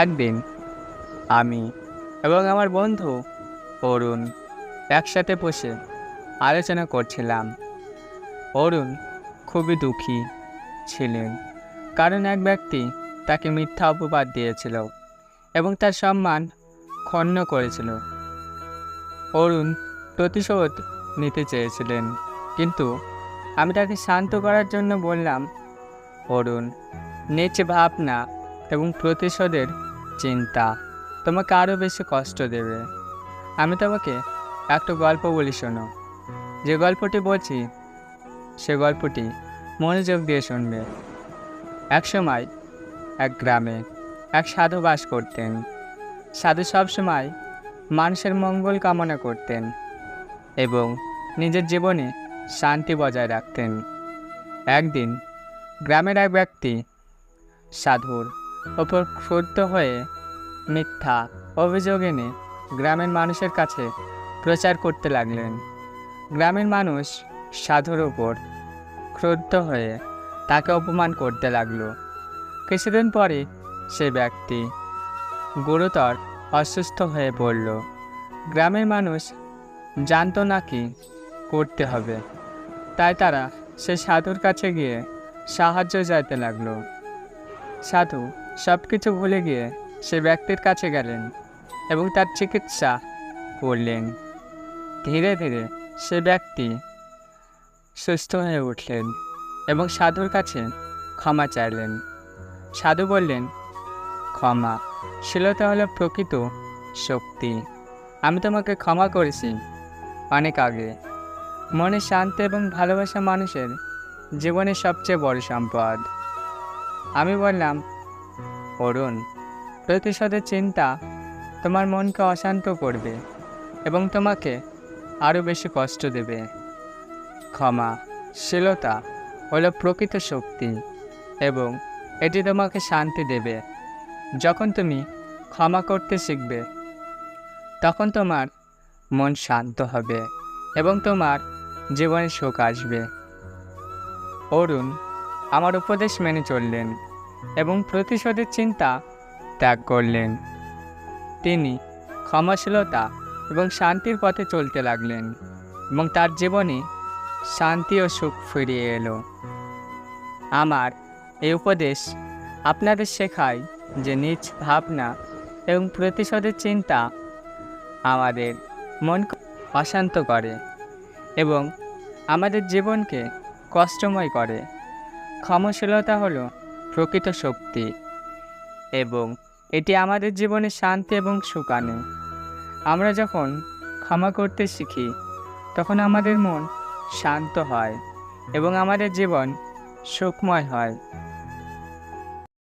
একদিন আমি এবং আমার বন্ধু অরুণ একসাথে বসে আলোচনা করছিলাম। অরুণ খুবই দুঃখী ছিলেন, কারণ এক ব্যক্তি তাকে মিথ্যা অপবাদ দিয়েছিল এবং তার সম্মান ক্ষণ্ণ করেছিল। অরুণ প্রতিশোধ নিতে চেয়েছিলেন, কিন্তু আমি তাকে শান্ত করার জন্য বললাম, অরুণ, নিচ ভাবনা এবং প্রতিশোধের চিন্তা তোমাকে আরও বেশি কষ্ট দেবে। আমি তোমাকে একটা গল্প বলি শোনো। যে গল্পটি বলছি, সে গল্পটি মনোযোগ দিয়ে শুনবে। এক সময় এক গ্রামে এক সাধু বাস করতেন। সাধু সবসময় মানুষের মঙ্গল কামনা করতেন এবং নিজের জীবনে শান্তি বজায় রাখতেন। একদিন গ্রামের এক ব্যক্তি সাধুর ওপর ক্ষুব্ধ হয়ে মিথ্যা অভিযোগ এনে গ্রামের মানুষের কাছে প্রচার করতে লাগলেন। গ্রামের মানুষ সাধুর ওপর ক্রুদ্ধ হয়ে তাকে অপমান করতে লাগল। কিছুদিন পরে সে ব্যক্তি গুরুতর অসুস্থ হয়ে পড়ল। গ্রামের মানুষ জানতো না কি করতে হবে। তাই তারা সে সাধুর কাছে গিয়ে সাহায্য চাইতে লাগল। সাধু সব কিছু ভুলে গিয়ে সে ব্যক্তির কাছে গেলেন এবং তার চিকিৎসা করলেন। ধীরে ধীরে সে ব্যক্তি সুস্থ হয়ে উঠলেন এবং সাধুর কাছে ক্ষমা চাইলেন। সাধু বললেন, ক্ষমা, শিলতা হলো প্রকৃত শক্তি। আমি তোমাকে ক্ষমা করেছি অনেক আগে। মনে শান্তি এবং ভালোবাসা মানুষের জীবনের সবচেয়ে বড় সম্পদ। আমি বললাম অরুণ, প্রতিশোধের চিন্তা তোমার মনকে অশান্ত করবে এবং তোমাকে আরও বেশি কষ্ট দেবে। ক্ষমা, শীলতা হলো প্রকৃত শক্তি এবং এটি তোমাকে শান্তি দেবে। যখন তুমি ক্ষমা করতে শিখবে, তখন তোমার মন শান্ত হবে এবং তোমার জীবনে সুখ আসবে। অরুণ, আমার উপদেশ মেনে চললেন। এবং প্রতিশোধের চিন্তা ত্যাগ করলেন। তিনি ক্ষমাশীলতা এবং শান্তির পথে চলতে লাগলেন এবং তার জীবনে শান্তি ও সুখ ফিরিয়ে এলো। আমার এই উপদেশ আপনাদের শেখায় যে নিজ ভাবনা এবং প্রতিশোধের চিন্তা আমাদের মনকে অশান্ত করে এবং আমাদের জীবনকে কষ্টময় করে। ক্ষমশীলতা হলো প্রকৃত শক্তি এবং এটি আমাদের জীবনে শান্তি এবং সুখ আনে। আমরা যখন ক্ষমা করতে শিখি, তখন আমাদের মন শান্ত হয় এবং আমাদের জীবন সুখময় হয়।